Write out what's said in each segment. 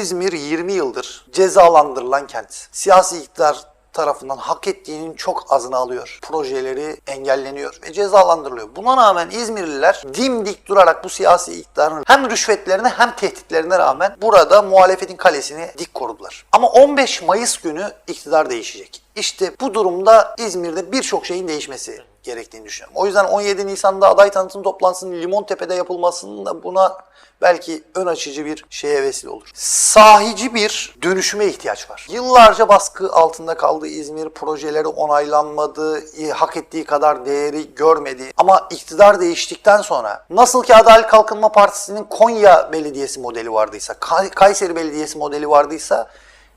İzmir 20 yıldır cezalandırılan kent. Siyasi iktidar tarafından hak ettiğinin çok azını alıyor. Projeleri engelleniyor ve cezalandırılıyor. Buna rağmen İzmirliler dimdik durarak bu siyasi iktidarın hem rüşvetlerine hem tehditlerine rağmen burada muhalefetin kalesini dik korudular. Ama 15 Mayıs günü iktidar değişecek. İşte bu durumda İzmir'de birçok şeyin değişmesi gerektiğini düşünüyorum. O yüzden 17 Nisan'da aday tanıtım toplantısının Limontepe'de yapılmasının da buna belki ön açıcı bir şeye vesile olur. Sahici bir dönüşüme ihtiyaç var. Yıllarca baskı altında kaldı İzmir, projeleri onaylanmadı, hak ettiği kadar değeri görmedi. Ama iktidar değiştikten sonra nasıl ki Adalet Kalkınma Partisi'nin Konya Belediyesi modeli vardıysa, Kay- Kayseri Belediyesi modeli vardıysa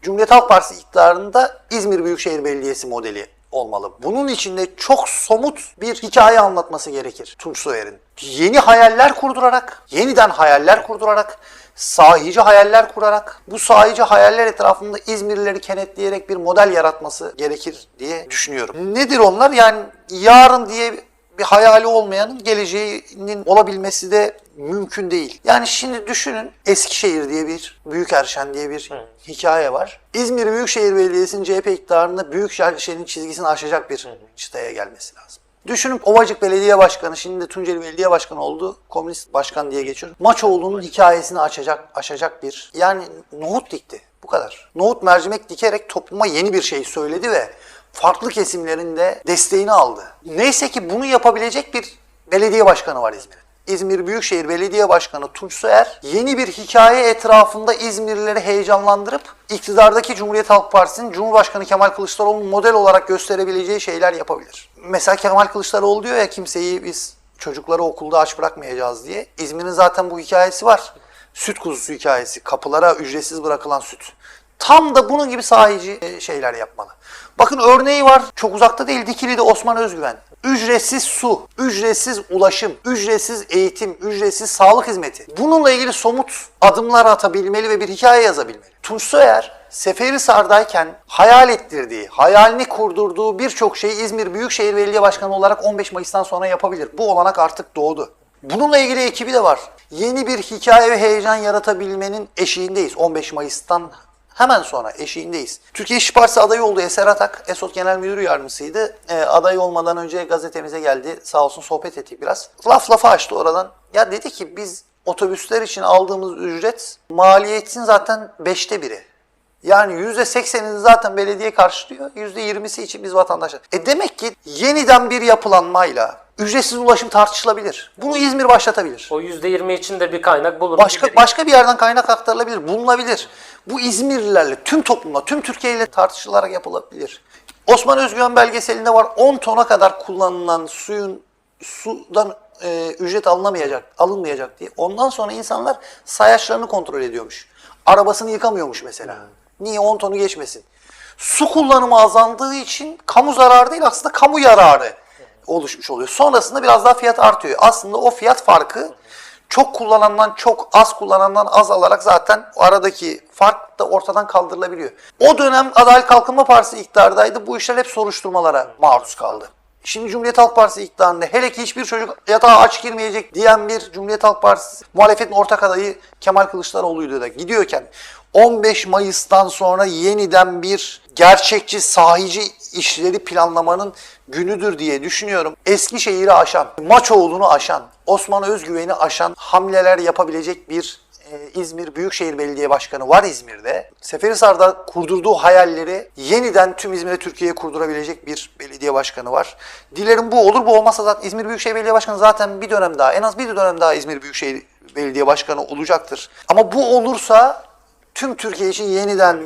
Cumhuriyet Halk Partisi iktidarında İzmir Büyükşehir Belediyesi modeli olmalı. Bunun içinde çok somut bir hikaye anlatması gerekir Tunç Soyer'in. Yeni hayaller kurdurarak, yeniden hayaller kurdurarak, sahici hayaller kurarak, bu sahici hayaller etrafında İzmirlileri kenetleyerek bir model yaratması gerekir diye düşünüyorum. Nedir onlar? Yani yarın diye bir hayali olmayanın geleceğinin olabilmesi de mümkün değil. Yani şimdi düşünün Eskişehir diye bir Büyükerşen diye bir hikaye var. İzmir Büyükşehir Belediyesi'nin CHP iktidarında Büyükşehir'in çizgisini aşacak bir çıtaya gelmesi lazım. Düşünün Ovacık Belediye Başkanı, şimdi de Tunceli Belediye Başkanı oldu. Komünist başkan diye geçiyor. Maçoğlu'nun hikayesini açacak, aşacak bir, yani nohut dikti. Bu kadar. Nohut mercimek dikerek topluma yeni bir şey söyledi ve farklı kesimlerin de desteğini aldı. Neyse ki bunu yapabilecek bir belediye başkanı var İzmir'in. İzmir Büyükşehir Belediye Başkanı Tunç Soyer yeni bir hikaye etrafında İzmirlileri heyecanlandırıp iktidardaki Cumhuriyet Halk Partisi'nin Cumhurbaşkanı Kemal Kılıçdaroğlu'nu model olarak gösterebileceği şeyler yapabilir. Mesela Kemal Kılıçdaroğlu diyor ya kimseyi biz çocukları okulda aç bırakmayacağız diye. İzmir'in zaten bu hikayesi var. Süt kuzusu hikayesi. Kapılara ücretsiz bırakılan süt. Tam da bunun gibi sahici e, şeyler yapmalı. Bakın örneği var. Çok uzakta değil. Dikili'de Osman Özgüven. Ücretsiz su, ücretsiz ulaşım, ücretsiz eğitim, ücretsiz sağlık hizmeti. Bununla ilgili somut adımlar atabilmeli ve bir hikaye yazabilmeli. Tunç Soyer, Seferihisar'dayken hayal ettirdiği, hayalini kurdurduğu birçok şeyi İzmir Büyükşehir Belediye Başkanı olarak 15 Mayıs'tan sonra yapabilir. Bu olanak artık doğdu. Bununla ilgili ekibi de var. Yeni bir hikaye ve heyecan yaratabilmenin eşiğindeyiz. 15 Mayıs'tan hemen eşiğindeyiz. eşiğindeyiz. Türkiye İşçi Partisi adayı oldu Eser Atak. ESOT Genel Müdür Yardımcısıydı. E, aday olmadan önce gazetemize geldi. Sağ olsun sohbet ettik biraz. Laf lafa açtı oradan. Ya dedi ki biz otobüsler için aldığımız ücret maliyetin zaten beşte biri. Yani %80'ini zaten belediye karşılıyor. %20'si için biz vatandaşlar. E demek ki yeniden bir yapılanmayla ücretsiz ulaşım tartışılabilir. Bunu İzmir başlatabilir. O %20 için de bir kaynak bulunur. Başka başka bir yerden kaynak aktarılabilir, bulunabilir. Bu İzmirlilerle, tüm toplumla, tüm Türkiye ile tartışılarak yapılabilir. Osman Özgüven belgeselinde var 10 tona kadar kullanılan suyun sudan e, ücret alınamayacak, alınmayacak diye. Ondan sonra insanlar sayaçlarını kontrol ediyormuş. Arabasını yıkamıyormuş mesela. Niye 10 tonu geçmesin? Su kullanımı azaldığı için kamu zararı değil aslında kamu yararı oluşmuş oluyor. Sonrasında biraz daha fiyat artıyor. Aslında o fiyat farkı çok kullanandan çok az kullanandan az alarak zaten aradaki fark da ortadan kaldırılabiliyor. O dönem Adalet Kalkınma Partisi iktidardaydı. Bu işler hep soruşturmalara maruz kaldı. Şimdi Cumhuriyet Halk Partisi iktidarında hele ki hiçbir çocuk yatağa aç girmeyecek diyen bir Cumhuriyet Halk Partisi muhalefetin ortak adayı Kemal Kılıçdaroğlu'ydu da gidiyorken 15 Mayıs'tan sonra yeniden bir gerçekçi, sahici işleri planlamanın günüdür diye düşünüyorum. Eskişehir'i aşan, Maçoğlu'nu aşan, Osman Özgüven'i aşan hamleler yapabilecek bir e, İzmir Büyükşehir Belediye Başkanı var İzmir'de. Seferihisar'da kurdurduğu hayalleri yeniden tüm İzmir'e Türkiye'ye kurdurabilecek bir belediye başkanı var. Dilerim bu olur. Bu olmazsa zaten İzmir Büyükşehir Belediye Başkanı zaten bir dönem daha, en az bir dönem daha İzmir Büyükşehir Belediye Başkanı olacaktır. Ama bu olursa tüm Türkiye için yeniden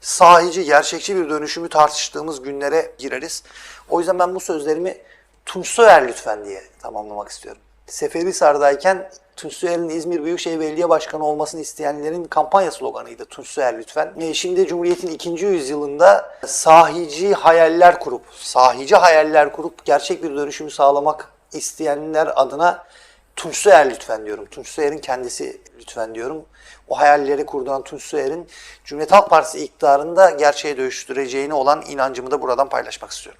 sahici, gerçekçi bir dönüşümü tartıştığımız günlere gireriz. O yüzden ben bu sözlerimi Tunç lütfen diye tamamlamak istiyorum. Seferihisar'dayken Tunç Soyer'in İzmir Büyükşehir Belediye Başkanı olmasını isteyenlerin kampanya sloganıydı Tunç lütfen. E, Şimdi Cumhuriyet'in ikinci yüzyılında sahici hayaller kurup, sahici hayaller kurup gerçek bir dönüşümü sağlamak isteyenler adına Tunç Soyer lütfen diyorum. Tunç Soyer'in kendisi lütfen diyorum. O hayalleri kurduran Tunç Soyer'in Cumhuriyet Halk Partisi iktidarında gerçeğe dönüştüreceğine olan inancımı da buradan paylaşmak istiyorum.